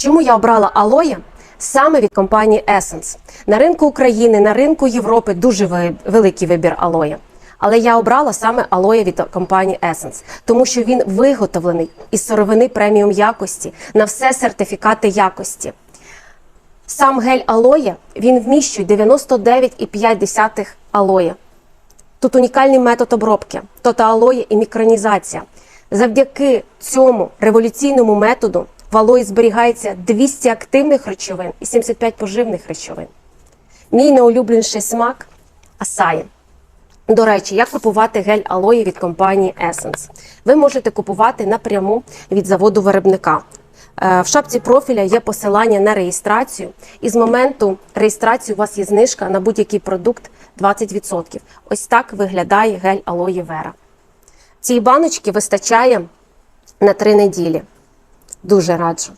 Чому я обрала алоє? Саме від компанії Essence. На ринку України, на ринку Європи дуже великий вибір алоє. Але я обрала саме алоє від компанії Essence, тому що він виготовлений із сировини преміум якості на все сертифікати якості. Сам гель алоє він вміщує 99,5 алоє. Тут унікальний метод обробки, тоталоє і мікронізація. Завдяки цьому революційному методу в алої зберігається 200 активних речовин і 75 поживних речовин. Мій найулюбленіший смак асаї. До речі, як купувати гель алої від компанії Essence? Ви можете купувати напряму від заводу виробника. Е, В шапці профіля є посилання на реєстрацію, і з моменту реєстрації у вас є знижка на будь-який продукт 20%. Ось так виглядає гель алої Вера. Цієї баночки вистачає на три неділі. Дуже раджу.